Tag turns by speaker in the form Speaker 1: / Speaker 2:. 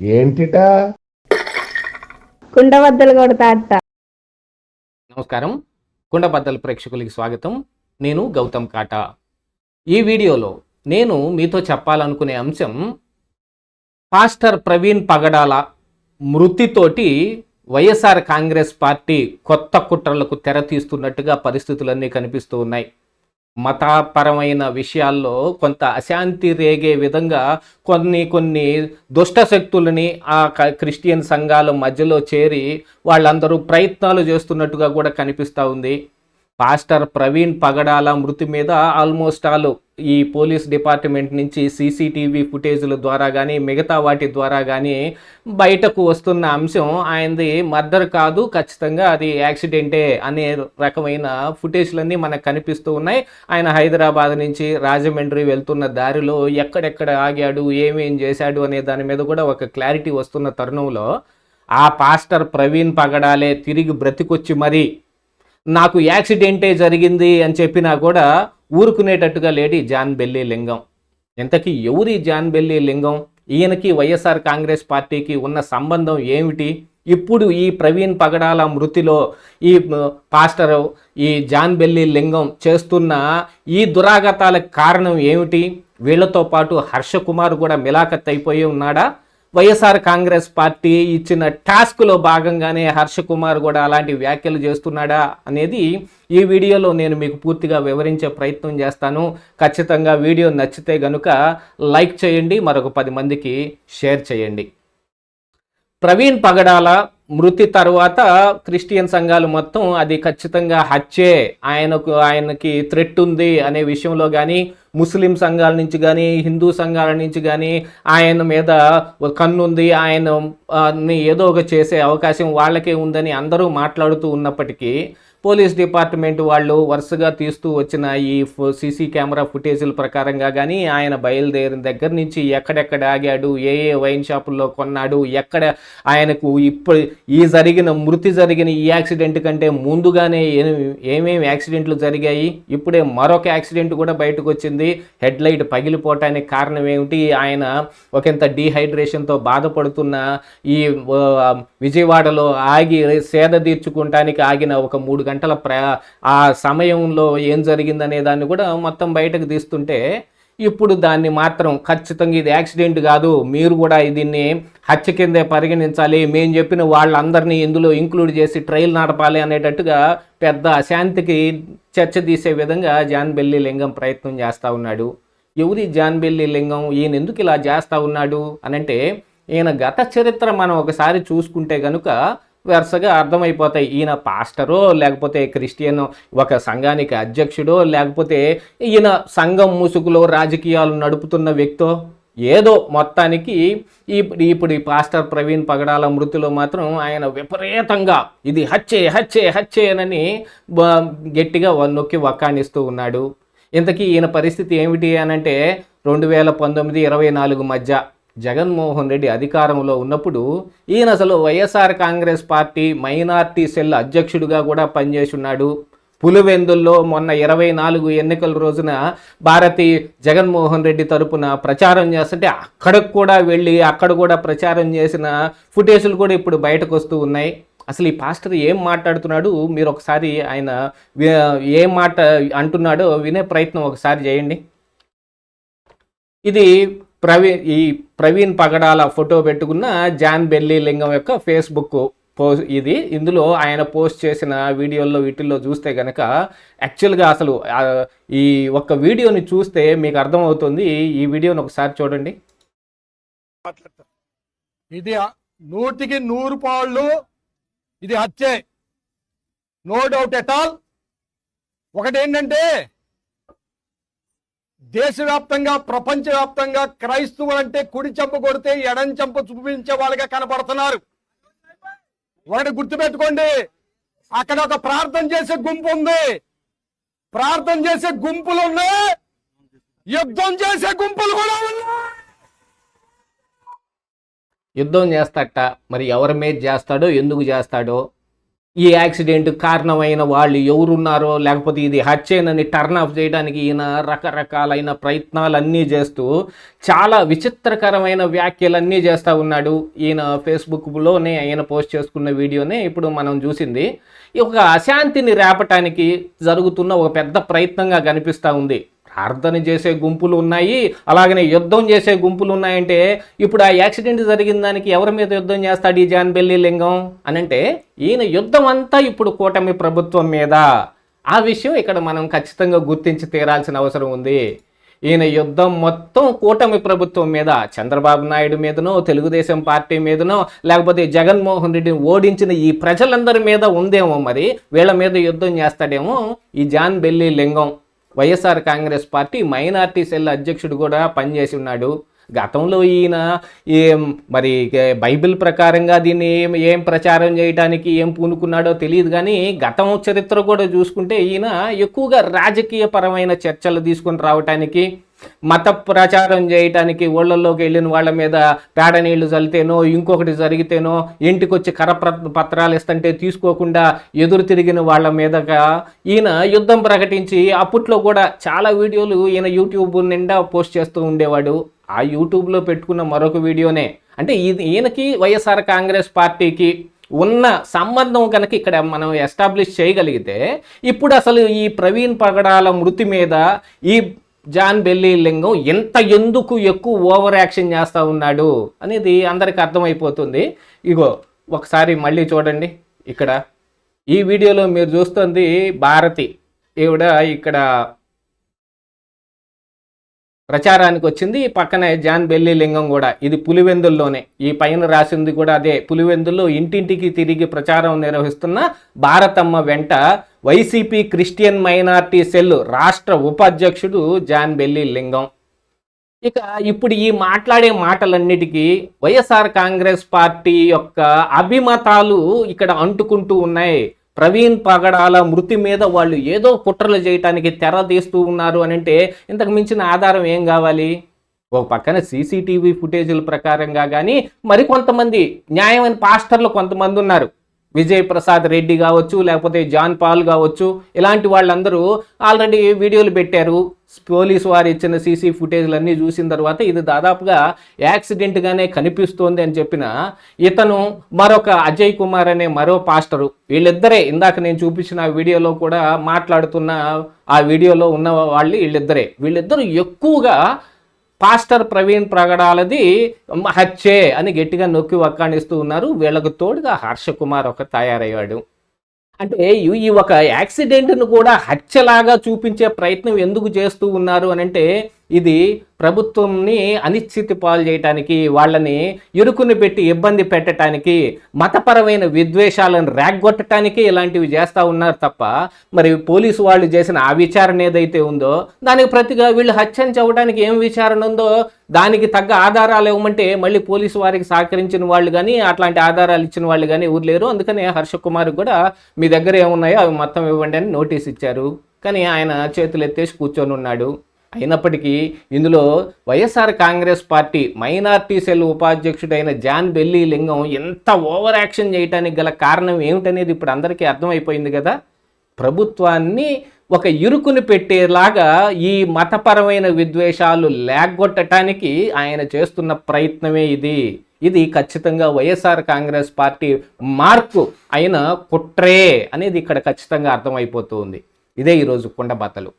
Speaker 1: ఏంటిటా?
Speaker 2: కుండబద్దలు కొడతా
Speaker 3: నమస్కారం. కుండబద్దల ప్రేక్షకులకి స్వాగతం. నేను గౌతమ్ కాటా. ఈ వీడియోలో నేను మీతో చెప్పాలనుకునే అంశం పాస్టర్ ప్రవీణ్ పగడాల మృతితోటి వైఎస్ఆర్ కాంగ్రెస్ పార్టీ కొత్త కుట్రలకు తెర తీస్తున్నట్టుగా పరిస్థితులన్నీ కనిపిస్తూ ఉన్నాయి. మతపరమైన విషయాల్లో కొంత అశాంతి రేగే విధంగా కొన్ని కొన్ని దుష్ట శక్తులని ఆ క- క్రిస్టియన్ సంఘాల మధ్యలో చేరి వాళ్ళందరూ ప్రయత్నాలు చేస్తున్నట్టుగా కూడా కనిపిస్తూ ఉంది. పాస్టర్ ప్రవీణ్ పగడాల మృతి మీద ఆల్మోస్ట్ ఆల్ ఈ పోలీస్ డిపార్ట్మెంట్ నుంచి సీసీటీవీ ఫుటేజ్ల ద్వారా కానీ మిగతా వాటి ద్వారా కానీ బయటకు వస్తున్న అంశం ఆయనది మర్డర్ కాదు ఖచ్చితంగా అది యాక్సిడెంటే అనే రకమైన ఫుటేజ్లన్నీ మనకు కనిపిస్తూ ఉన్నాయి. ఆయన హైదరాబాద్ నుంచి రాజమండ్రి వెళ్తున్న దారిలో ఎక్కడెక్కడ ఆగాడు ఏమేం చేశాడు అనే దాని మీద కూడా ఒక క్లారిటీ వస్తున్న తరుణంలో ఆ పాస్టర్ ప్రవీణ్ పగడాలే తిరిగి బ్రతికొచ్చి మరీ నాకు యాక్సిడెంటే జరిగింది అని చెప్పినా కూడా ఊరుకునేటట్టుగా లేడి జాన్ బెల్లి లింగం. ఇంతకీ ఎవరి జాన్ బెల్లి లింగం? ఈయనకి వైఎస్ఆర్ కాంగ్రెస్ పార్టీకి ఉన్న సంబంధం ఏమిటి? ఇప్పుడు ఈ ప్రవీణ్ పగడాల మృతిలో ఈ పాస్టర్ ఈ జాన్ బెల్లి లింగం చేస్తున్న ఈ దురాగతాలకు కారణం ఏమిటి? వీళ్ళతో పాటు హర్ష కుమార్ కూడా మిలాఖత్ అయిపోయి ఉన్నాడా? వైఎస్ఆర్ కాంగ్రెస్ పార్టీ ఇచ్చిన టాస్క్లో భాగంగానే హర్ష కుమార్ కూడా అలాంటి వ్యాఖ్యలు చేస్తున్నాడా అనేది ఈ వీడియోలో నేను మీకు పూర్తిగా వివరించే ప్రయత్నం చేస్తాను. ఖచ్చితంగా వీడియో నచ్చితే గనుక లైక్ చేయండి మరొక పది మందికి షేర్ చేయండి. ప్రవీణ్ పగడాల మృతి తర్వాత క్రిస్టియన్ సంఘాలు మొత్తం అది ఖచ్చితంగా హత్యే. ఆయనకు ఆయనకి థ్రెట్ ఉంది అనే విషయంలో కానీ ముస్లిం సంఘాల నుంచి కానీ హిందూ సంఘాల నుంచి కానీ ఆయన మీద కన్నుంది ఆయన ఏదో ఒక చేసే అవకాశం వాళ్ళకే ఉందని అందరూ మాట్లాడుతూ ఉన్నప్పటికీ పోలీస్ డిపార్ట్మెంట్ వాళ్ళు వరుసగా తీస్తూ వచ్చిన ఈ సీసీ కెమెరా ఫుటేజీల ప్రకారంగా కానీ ఆయన బయలుదేరిన దగ్గర నుంచి ఎక్కడెక్కడ ఆగాడు ఏ ఏ వైన్ షాపుల్లో కొన్నాడు ఎక్కడ ఆయనకు ఇప్పుడు ఈ జరిగిన మృతి జరిగిన ఈ యాక్సిడెంట్ కంటే ముందుగానే ఏమేమి యాక్సిడెంట్లు జరిగాయి ఇప్పుడే మరొక యాక్సిడెంట్ కూడా బయటకు వచ్చింది హెడ్ లైట్ పగిలిపోవటానికి కారణం ఏమిటి? ఆయన ఒకంత డీహైడ్రేషన్తో బాధపడుతున్న ఈ విజయవాడలో ఆగి సేద తీర్చుకుంటానికి ఆగిన ఒక మూడు గంటల గంటల ప్ర ఆ సమయంలో ఏం జరిగిందనే దాన్ని కూడా మొత్తం బయటకు తీస్తుంటే ఇప్పుడు దాన్ని మాత్రం ఖచ్చితంగా ఇది యాక్సిడెంట్ కాదు మీరు కూడా దీన్ని హత్య కిందే పరిగణించాలి మేము చెప్పిన వాళ్ళందరినీ ఇందులో ఇంక్లూడ్ చేసి ట్రయల్ నడపాలి అనేటట్టుగా పెద్ద అశాంతికి చర్చ తీసే విధంగా జాన్బెల్లి లింగం ప్రయత్నం చేస్తూ ఉన్నాడు. ఎవరి జాన్బెల్లి లింగం? ఈయన ఎందుకు ఇలా చేస్తూ ఉన్నాడు? అనంటే ఈయన గత చరిత్ర మనం ఒకసారి చూసుకుంటే కనుక వరుసగా అర్థమైపోతాయి. ఈయన పాస్టరో లేకపోతే క్రిస్టియన్ ఒక సంఘానికి అధ్యక్షుడో లేకపోతే ఈయన సంఘం ముసుగులో రాజకీయాలు నడుపుతున్న వ్యక్తో? ఏదో మొత్తానికి ఇప్పుడు ఇప్పుడు ఈ పాస్టర్ ప్రవీణ్ పగడాల మృతిలో మాత్రం ఆయన విపరీతంగా ఇది హచ్చే హచ్చే హచ్చేనని బ- గట్టిగా నొక్కి వక్కానిస్తూ ఉన్నాడు. ఇంతకీ ఈయన పరిస్థితి ఏమిటి అనంటే రెండు వేల పంతొమ్మిది ఇరవై నాలుగు మధ్య జగన్మోహన్ రెడ్డి అధికారంలో ఉన్నప్పుడు ఈయన అసలు YSR Congress party minority cell అధ్యక్షుడిగా కూడా పనిచేస్తున్నాడు పులివెందుల్లో మొన్న ఇరవై నాలుగు ఎన్నికల రోజున భారతి జగన్మోహన్ రెడ్డి తరపున ప్రచారం చేస్తుంటే అక్కడికి కూడా వెళ్ళి అక్కడ కూడా ప్రచారం చేసిన ఫుటేజ్లు కూడా ఇప్పుడు బయటకు వస్తూ ఉన్నాయి. అసలు ఈ పాస్టర్ ఏం మాట్లాడుతున్నాడు? మీరు ఒకసారి ఆయన ఏ ఏం మాట అంటున్నాడో వినే ప్రయత్నం ఒకసారి చేయండి. ఇది ప్రవీణ్ ఈ ప్రవీణ్ పగడాల ఫోటో పెట్టుకున్న జాన్ బెల్లి లింగం యొక్క ఫేస్బుక్ పోస్ట్ ఇది. ఇందులో ఆయన పోస్ట్ చేసిన వీడియోల్లో వీటిల్లో చూస్తే కనుక యాక్చువల్గా అసలు ఈ ఒక్క వీడియోని చూస్తే మీకు అర్థమవుతుంది. ఈ వీడియోని ఒకసారి చూడండి.
Speaker 4: ఇది నూటికి నూరు పాళ్ళు ఇది హత్యే. No doubt at all. ఒకటి ఏంటంటే దేశవ్యాప్తంగా ప్రపంచవ్యాప్తంగా క్రైస్తవులు అంటే కుడి చెంప కొడితే ఎడం చెంప చూపించే వాళ్ళగా కనపడుతున్నారు ఒకటి గుర్తుపెట్టుకోండి అక్కడ ఒక ప్రార్థన చేసే గుంపు ఉంది. ప్రార్థన చేసే గుంపులు ఉన్నాయి. యుద్ధం చేసే గుంపులు కూడా ఉన్నాయి.
Speaker 3: యుద్ధం చేస్తట మరి ఎవరి మీద చేస్తాడో ఎందుకు చేస్తాడో ఈ యాక్సిడెంట్ కారణమైన వాళ్ళు ఎవరున్నారో లేకపోతే ఇది హత్యేనని టర్న్ ఆఫ్ చేయడానికి ఈయన రకరకాలైన ప్రయత్నాలన్నీ చేస్తూ చాలా విచిత్రకరమైన వ్యాఖ్యలన్నీ చేస్తూ ఉన్నాడు. ఈయన ఫేస్బుక్లోనే ఆయన పోస్ట్ చేసుకున్న వీడియోనే ఇప్పుడు మనం చూసింది. ఈ ఒక అశాంతిని రేపటానికి జరుగుతున్న ఒక పెద్ద ప్రయత్నంగా కనిపిస్తూ ఉంది. ప్రార్థన చేసే గుంపులు ఉన్నాయి అలాగనే యుద్ధం చేసే గుంపులు ఉన్నాయంటే ఇప్పుడు ఆ యాక్సిడెంట్ జరిగిన దానికి ఎవరి మీద యుద్ధం చేస్తాడు ఈ జాన్ బెల్లి లింగం? అని అంటే ఈయన యుద్ధం అంతా ఇప్పుడు కూటమి ప్రభుత్వం మీద. ఆ విషయం ఇక్కడ మనం ఖచ్చితంగా గుర్తించి తీరాల్సిన అవసరం ఉంది. ఈయన యుద్ధం మొత్తం కూటమి ప్రభుత్వం మీద చంద్రబాబు నాయుడు మీదనో తెలుగుదేశం పార్టీ మీదనో లేకపోతే జగన్మోహన్ రెడ్డిని ఓడించిన ఈ ప్రజలందరి మీద ఉందేమో మరి వీళ్ళ మీద యుద్ధం చేస్తాడేమో ఈ John Belli Lingam. YSR Congress party minority cell అధ్యక్షుడు కూడా పనిచేసి ఉన్నాడు. గతంలో ఈయన ఏం మరి బైబిల్ ప్రకారంగా దీన్ని ఏం ఏం ప్రచారం చేయడానికి ఏం పూనుకున్నాడో తెలియదు కానీ గతం చరిత్ర కూడా చూసుకుంటే ఈయన ఎక్కువగా రాజకీయ పరమైన చర్చలు తీసుకొని రావటానికి మత ప్రచారం చేయటానికి ఊళ్ళల్లోకి వెళ్ళిన వాళ్ళ మీద పేడ నీళ్ళు చల్లితేనో ఇంకొకటి జరిగితేనో ఇంటికి వచ్చి కర పత్రాలు ఇస్తుంటే తీసుకోకుండా ఎదురు తిరిగిన వాళ్ళ మీదగా ఈయన యుద్ధం ప్రకటించి అప్పట్లో కూడా చాలా వీడియోలు ఈయన యూట్యూబ్ నిండా పోస్ట్ చేస్తూ ఉండేవాడు. ఆ యూట్యూబ్లో పెట్టుకున్న మరొక వీడియోనే. అంటే ఇది ఈయనకి వైఎస్ఆర్ కాంగ్రెస్ పార్టీకి ఉన్న సంబంధం కనుక ఇక్కడ మనం ఎస్టాబ్లిష్ చేయగలిగితే ఇప్పుడు అసలు ఈ ప్రవీణ్ పగడాల మృతి మీద ఈ జాన్ బెల్లి లింగం ఎంత ఎందుకు ఎక్కువ ఓవర్ యాక్షన్ చేస్తూ ఉన్నాడు అనేది అందరికి అర్థమైపోతుంది. ఇగో ఒకసారి మళ్ళీ చూడండి ఇక్కడ. ఈ వీడియోలో మీరు చూస్తుంది భారతి. ఈవిడ ఇక్కడ ప్రచారానికి వచ్చింది పక్కనే జాన్ బెల్లి లింగం కూడా. ఇది పులివెందుల్లోనే. ఈ పైన రాసింది కూడా అదే. పులివెందుల్లో ఇంటింటికి తిరిగి ప్రచారం నిర్వహిస్తున్న భారతమ్మ వెంట వైసీపీ క్రిస్టియన్ మైనార్టీ సెల్ రాష్ట్ర ఉపాధ్యక్షుడు జాన్ బెల్లి లింగం. ఇక ఇప్పుడు ఈ మాట్లాడే మాటలన్నిటికీ వైఎస్ఆర్ కాంగ్రెస్ పార్టీ యొక్క అభిమతాలు ఇక్కడ అంటుకుంటూ ఉన్నాయి. ప్రవీణ్ పగడాల మృతి మీద వాళ్ళు ఏదో కుట్రలు చేయటానికి తెర తీస్తూ ఉన్నారు అని అంటే ఇంతకు మించిన ఆధారం ఏం కావాలి? ఒక పక్కన సీసీటీవీ ఫుటేజీల ప్రకారంగా కానీ మరికొంతమంది న్యాయమైన పాస్టర్లు కొంతమంది ఉన్నారు. విజయ్ ప్రసాద్ రెడ్డి కావచ్చు లేకపోతే జాన్ పాల్ కావచ్చు ఇలాంటి వాళ్ళందరూ ఆల్రెడీ వీడియోలు పెట్టారు. పోలీసు వారు ఇచ్చిన సీసీ ఫుటేజ్లు అన్నీ చూసిన తర్వాత ఇది దాదాపుగా యాక్సిడెంట్గానే కనిపిస్తోంది అని చెప్పిన ఇతను మరొక అజయ్ కుమార్ అనే మరో పాస్టరు. వీళ్ళిద్దరే ఇందాక నేను చూపించిన వీడియోలో కూడా మాట్లాడుతున్న ఆ వీడియోలో ఉన్న వాళ్ళు వీళ్ళిద్దరే. వీళ్ళిద్దరూ ఎక్కువగా పాస్టర్ ప్రవీణ్ ప్రగడాలది హత్యే అని గట్టిగా నొక్కి వక్కాణిస్తూ ఉన్నారు. వీళ్ళకు తోడుగా హర్ష కుమార్ ఒక తయారయ్యాడు. అంటే ఈ- ఒక యాక్సిడెంట్ను కూడా హత్యలాగా చూపించే ప్రయత్నం ఎందుకు చేస్తూ ఉన్నారు అని అంటే ఇది ప్రభుత్వంని అనిశ్చితి పాలు చేయటానికి వాళ్ళని ఇరుకుని పెట్టి ఇబ్బంది పెట్టడానికి మతపరమైన విద్వేషాలను రేగ్గొట్టడానికి ఇలాంటివి చేస్తూ ఉన్నారు తప్ప మరి పోలీసు వాళ్ళు చేసిన ఆ విచారణ ఏదైతే ఉందో దానికి ప్రతిగా వీళ్ళు హత్యను చవడానికి ఏం విచారణ ఉందో దానికి తగ్గ ఆధారాలు ఇవ్వమంటే మళ్ళీ పోలీసు వారికి సహకరించిన వాళ్ళు కానీ అట్లాంటి ఆధారాలు ఇచ్చిన వాళ్ళు కానీ ఊరు లేరు. అందుకని హర్ష కుమార్ కూడా మీ దగ్గర ఏమున్నాయో అవి మొత్తం ఇవ్వండి అని నోటీస్ ఇచ్చారు. కానీ ఆయన చేతులు ఎత్తేసి కూర్చొని ఉన్నాడు. అయినప్పటికీ ఇందులో YSR Congress party minority cell ఉపాధ్యక్షుడైన John Belli Lingam ఎంత ఓవర్ యాక్షన్ చేయడానికి గల కారణం ఏమిటనేది ఇప్పుడు అందరికీ అర్థమైపోయింది కదా. ప్రభుత్వాన్ని ఒక ఇరుకుని పెట్టేలాగా ఈ మతపరమైన విద్వేషాలు లేగొట్టడానికి ఆయన చేస్తున్న ప్రయత్నమే ఇది. ఇది ఖచ్చితంగా వైఎస్ఆర్ కాంగ్రెస్ పార్టీ మార్పు అయిన కుట్రే అనేది ఇక్కడ ఖచ్చితంగా అర్థమైపోతుంది. ఇదే ఈరోజు కుండబద్దలు